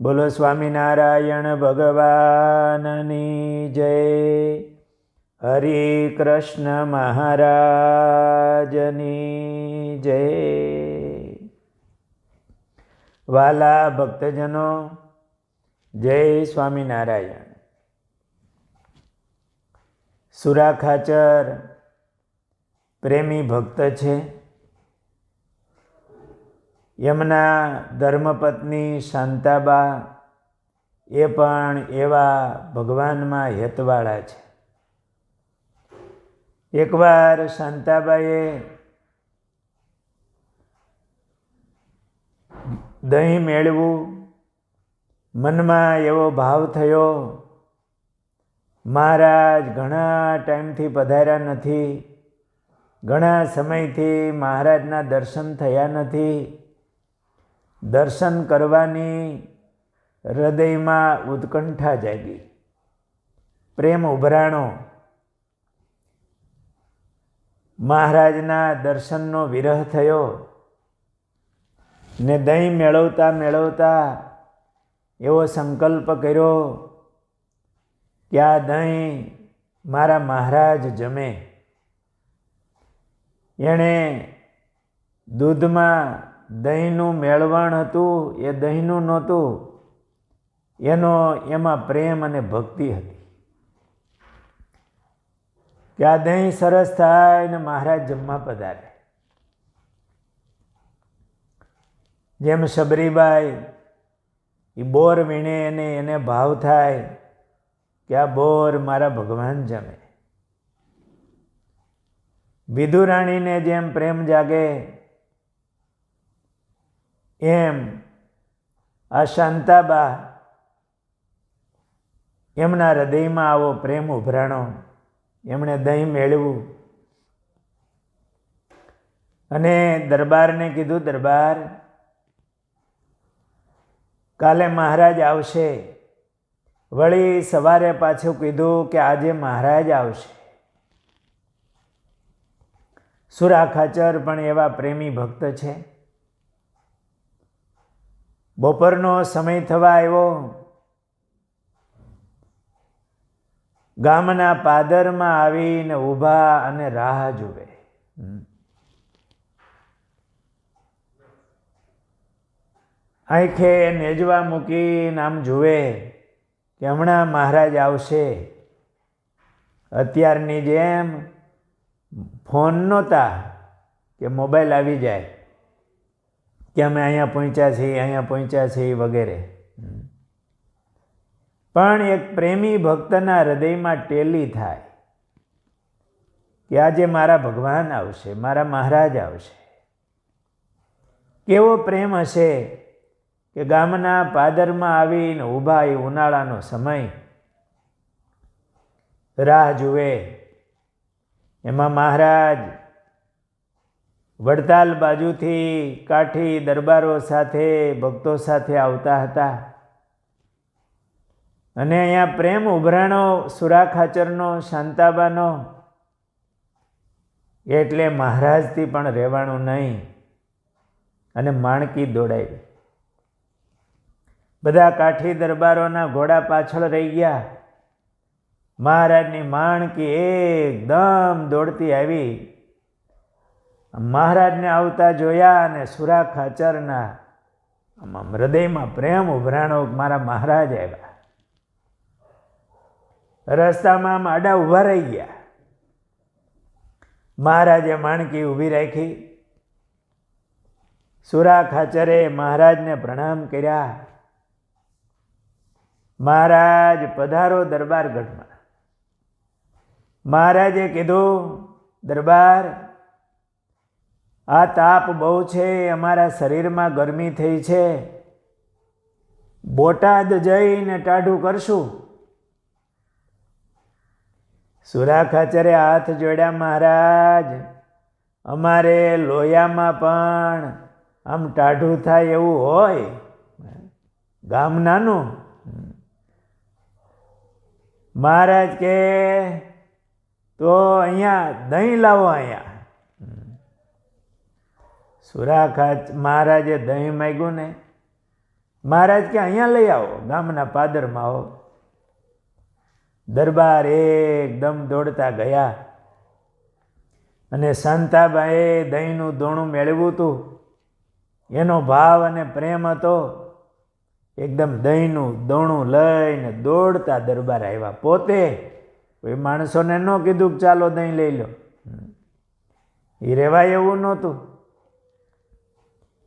બોલો સ્વામિનારાયણ ભગવાનની જય. હરે કૃષ્ણ મહારાજની જય. વાલા ભક્તજનો, જય સ્વામિનારાયણ. સુરા ખાચર પ્રેમી ભક્ત છે. એમના ધર્મપત્ની શાંતાબા એ પણ એવા ભગવાનમાં હેતવાળા છે. એકવાર શાંતાબાએ દહીં મેળવું મનમાં એવો ભાવ થયો, મહારાજ, ઘણા ટાઈમથી પધાર્યા નથી, ઘણા સમયથી મહારાજના દર્શન થયા નથી દર્શન કરવાની હૃદયમાં ઉત્કંઠા જાગી. પ્રેમ ઉભરાણો. મહારાજના દર્શનનો વિરહ થયો ને દહીં મેળવતા મેળવતા એવો સંકલ્પ કર્યો કે આ દહીં મારા મહારાજ જમે. એણે દૂધમાં દહીંનું મેળવણ હતું, એ દહીંનું નહોતું. એનો, એમાં પ્રેમ અને ભક્તિ હતી. કે આ દહીં સરસ થાય ને મહારાજ જમવા પધારે. જેમ શબરીબાઈ એ બોર વીણે એને એને ભાવ થાય કે આ બોર મારા ભગવાન જમે. વિધુરાણીને જેમ પ્રેમ જાગે એમ. આ શાંતાબા એમના હૃદયમાં આવો પ્રેમ ઉભરાણો. એમણે દહીં મેળવું અને દરબારને કીધું, દરબાર, કાલે મહારાજ આવશે. વળી સવારે પાછું કીધું કે આજે મહારાજ આવશે. સુરા ખાચર પણ એવા પ્રેમી ભક્ત છે. બપોરનો સમય થવા આવ્યો. ગામના પાદરમાં આવીને ઊભા અને રાહ જુએ. આંખે નેજવા મૂકીને આમ જુએ કે હમણાં મહારાજ આવશે. અત્યારની જેમ ફોન નહોતા કે મોબાઈલ આવી જાય. કે અમે અહીંયા પહોંચ્યા છીએ, અહીંયા પહોંચ્યા છીએ વગેરે. પણ એક પ્રેમી ભક્તના હૃદયમાં ટેલી થાય કે આજે મારા ભગવાન આવશે, મારા મહારાજ આવશે. કેવો પ્રેમ હશે કે ગામના પાદરમાં આવીને ઊભા એ ઉનાળાનો સમય રાહ જુએ. એમાં મહારાજ વડતાલ બાજુથી કાઠી દરબારો સાથે ભક્તો સાથે આવતા હતા. અને અહીંયા પ્રેમ ઉભરાણો સુરા ખાચરનો શાંતાબાનો, એટલે મહારાજથી પણ રહેવાનું નહીં. અને માણકી દોડાવી બધા કાઠી દરબારોના ઘોડા પાછળ રહી ગયા. મહારાજની માણકી એકદમ દોડતી આવી. મહારાજને આવતા જોયા અને સુરા ખાચરના આમાં હૃદયમાં પ્રેમ ઉભરાણો મારા મહારાજ આવ્યા. રસ્તામાં આમ આડા ઊભા રહી ગયા. મહારાજે માણકી ઊભી રાખી. સુરા ખાચરે મહારાજને પ્રણામ કર્યા. મહારાજ પધારો દરબારગઢમાં. મહારાજે કીધું, દરબાર આ તાપ બહુ છે, અમારા શરીરમાં ગરમી થઈ છે. બોટાદ જઈને ટાઢું કરશું. સુરા ખાચરે હાથ જોડ્યા મહારાજ, અમારે લોયામાં પણ આમ ટાઢું થાય એવું હોય. ગામ નાનું. મહારાજ કે, તો અહીંયા દહીં લાવો અહીંયા. સુરા ખાચ મહારાજે દહીં માગ્યું ને? મહારાજ કે, અહીંયા લઈ આવો, ગામના પાદરમાં આવો દરબાર એકદમ દોડતા ગયા. અને શાંતાબાએ દહીંનું દોણું મેળવ્યું હતું. એનો ભાવ અને પ્રેમ હતો. એકદમ દહીંનું દોણું લઈને દોડતા દરબાર આવ્યા. પોતે? કોઈ માણસોને ન કીધું કે ચાલો દહીં લઈ લો. એ રહેવાય એવું નહોતું.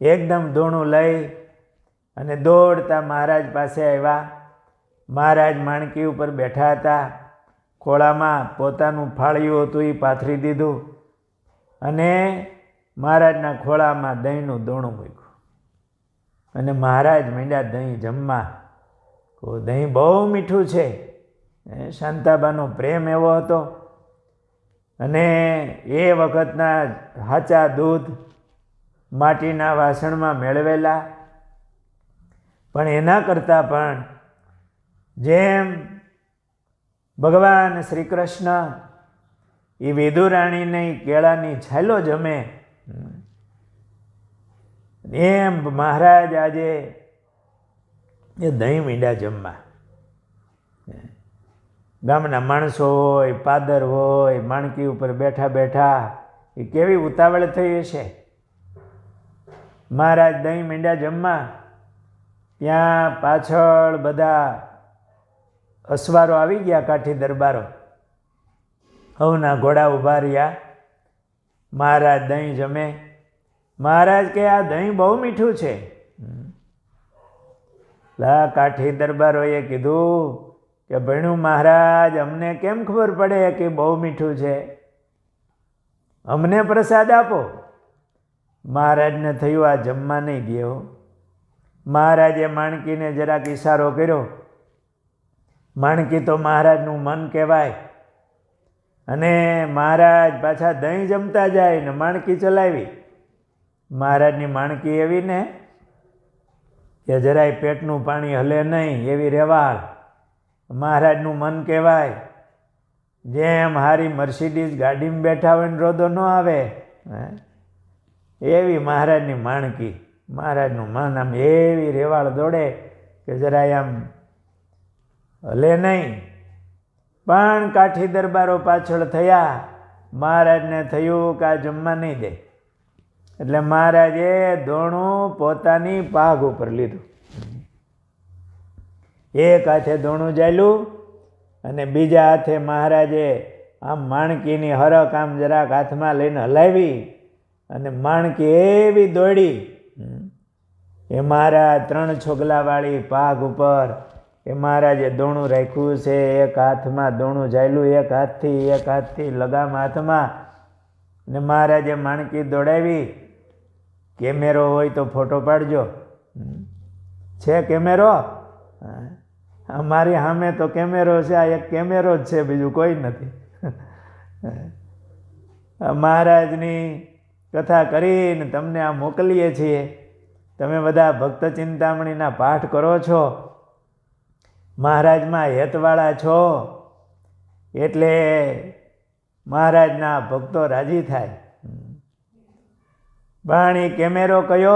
એકદમ દોણું લઈ અને દોડતા મહારાજ પાસે આવ્યા. મહારાજ માણકી ઉપર બેઠા હતા. ખોળામાં પોતાનું ફાળિયું હતું, એ પાથરી દીધું અને મહારાજના ખોળામાં દહીંનું દોણું મૂક્યું. અને મહારાજ મીંડા દહીં જમવા દહીં બહુ મીઠું છે. શાંતાબાનો પ્રેમ એવો હતો. અને એ વખતના હાચા દૂધ માટીના વાસણમાં મેળવેલા. પણ એના કરતાં પણ જેમ ભગવાન શ્રી કૃષ્ણ એ વિદુરાણીની કેળાની છાલો જમે, એમ મહારાજ આજે એ દહીં મીંડા જમવા. ગામના માણસો હોય, પાદર હોય, માણકી ઉપર બેઠા બેઠા એ કેવી ઉતાવળ થઈ હશે? મહારાજ દહીં મીંડા જમવા. ત્યાં પાછળ બધા અસવારો આવી ગયા કાઠી દરબારો. હવના ઘોડા ઊભા રહ્યા. મહારાજ દહીં જમે. મહારાજ કે, આ દહીં બહુ મીઠું છે. લા કાઠી દરબારોએ કીધું કે, ભણ્યું મહારાજ, અમને કેમ ખબર પડે કે બહુ મીઠું છે? અમને પ્રસાદ આપો. મહારાજને થયું આ જમવા નહીં દે મહારાજે માણકીને જરાક ઈશારો કર્યો. માણકી તો મહારાજનું મન કહેવાય. અને મહારાજ પાછા દહીં જમતા જાય ને માણકી ચલાવી. મહારાજની માણકી એવી ને કે જરાય પેટનું પાણી હલે નહીં એવી રેવાળ. મહારાજનું મન કહેવાય, જેમ હારી મર્સિડીઝ ગાડીમાં બેઠા હોય ને રોદો ન આવે. એવી મહારાજની માણકી મહારાજનું મન આમ એવી રેવાળ દોડે કે જરાય આમ હલે નહીં. પણ કાઠી દરબારો પાછળ થયા. મહારાજને થયું કે આ જમવા નહીં દે. એટલે મહારાજે દોણું પોતાની પાઘ ઉપર લીધું. એક હાથે દોણું જાયલું અને બીજા હાથે મહારાજે આમ માણકીની હરક આમ જરાક હાથમાં લઈને હલાવી. અને માણકી એવી દોડી. એ મારા ત્રણ છોગલાવાળી પાઘ ઉપર એ મારા જે દોણું રાખ્યું છે, એક હાથમાં દોણું જાયલું, એક હાથથી એક હાથથી લગામ હાથમાં. ને મહારાજે માણકી દોડાવી, કેમેરો હોય તો ફોટો પાડજો. છે કેમેરો? અમારી સામે તો કેમેરો છે, આ એક કેમેરો જ છે, બીજું કોઈ નથી. મહારાજની કથા કરીને તમને આ મોકલીએ છીએ. તમે બધા ભક્ત ચિંતામણીના પાઠ કરો છો. મહારાજમાં હેતવાળા છો. એટલે મહારાજના ભક્તો રાજી થાય. એ કેમેરો કયો?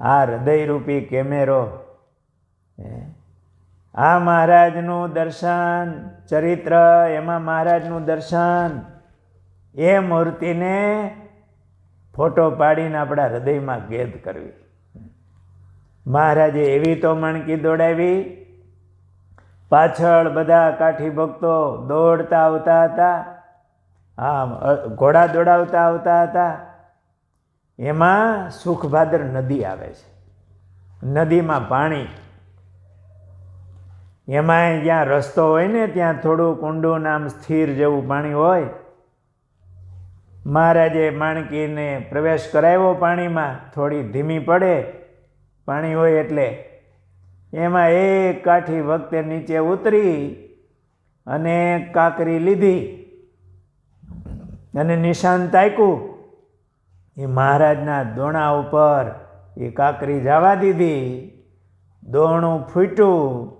આ હૃદયરૂપી કેમેરો. આ મહારાજનું દર્શન, ચરિત્ર, એમાં મહારાજનું દર્શન. એ મૂર્તિને ફોટો પાડીને આપણા હૃદયમાં કેદ કરવી. મહારાજે એવી તો મણકી દોડાવી, પાછળ બધા કાઠી ભક્તો દોડતા આવતા હતા હા ઘોડા દોડાવતા આવતા હતા. એમાં સુખભાદર નદી આવે છે. નદીમાં પાણી. એમાં જ્યાં રસ્તો હોય ને, ત્યાં થોડું કુંડું નામ સ્થિર જેવું પાણી હોય મહારાજે માણકીને પ્રવેશ કરાવ્યો પાણીમાં, થોડી ધીમી પડે, પાણી હોય એટલે. એમાં એક કાઠી વખતે નીચે ઉતરી અને કાકરી લીધી અને નિશાન તાક્યું. એ મહારાજના દોણા ઉપર એ કાકરી જવા દીધી. દોણું ફૂટ્યું.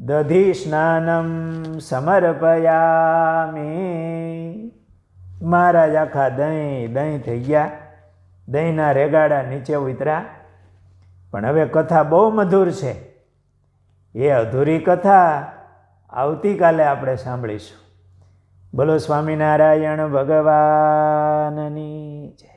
દધી સ્નાનમ સમર્પયામી. મહારાજ આખા દહીં દહીં થઈ ગયા. દહીંના રેગાડા નીચે ઉતર્યા પણ હવે કથા બહુ મધુર છે. એ અધૂરી કથા આવતીકાલે આપણે સાંભળીશું. બોલો સ્વામિનારાયણ ભગવાનની જય.